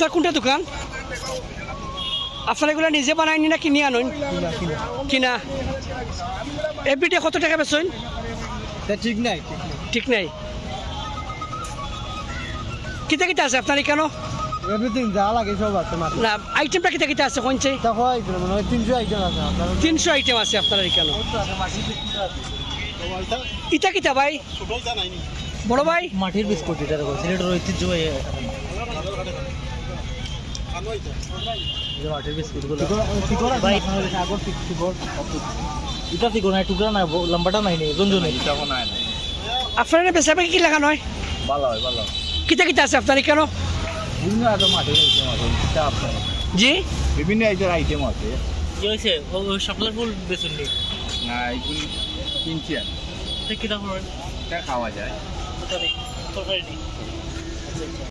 আপনার কোনটা দোকান? আপনারা এগুলো নিজে বানায়নি না কিনে আনুন কিনা? এফবিটা কত টাকা বেচুন ঠিক নাই ঠিক নাই। কিতা কিতা আছে আপনার কেন এভরিথিং যা লাগে সব আছে মাত্র। না আইটেমটা কিতা কিতা আছে কোনছে তা হয় তিনশো আইটেম আছে তিনশো আইটেম আছে আপনার ইটা কিতা ভাই? বড় ভাই? মাটির বিস্কুট এটা দেখো সিলেটের ঐতিহ্যবাহী মাটির বিস্কুটগুলো ভাই আগর শিকড় এটা শিকড় নাই টুকরা নাই লম্বাটা নাই নেই রঞ্জন নেই আপনার বেচা কি লাগানো হয় ভালো হয় ভালো কিতা কিতা আছে আপনার কেন বিভিন্ন আইটেম আছে আপনার জি? বিভিন্ন আইটেম আছে কি হয়েছে শাপলার ফুল বেচুন নি? এগুলি কিনছি খাওয়া যায়। তরকারি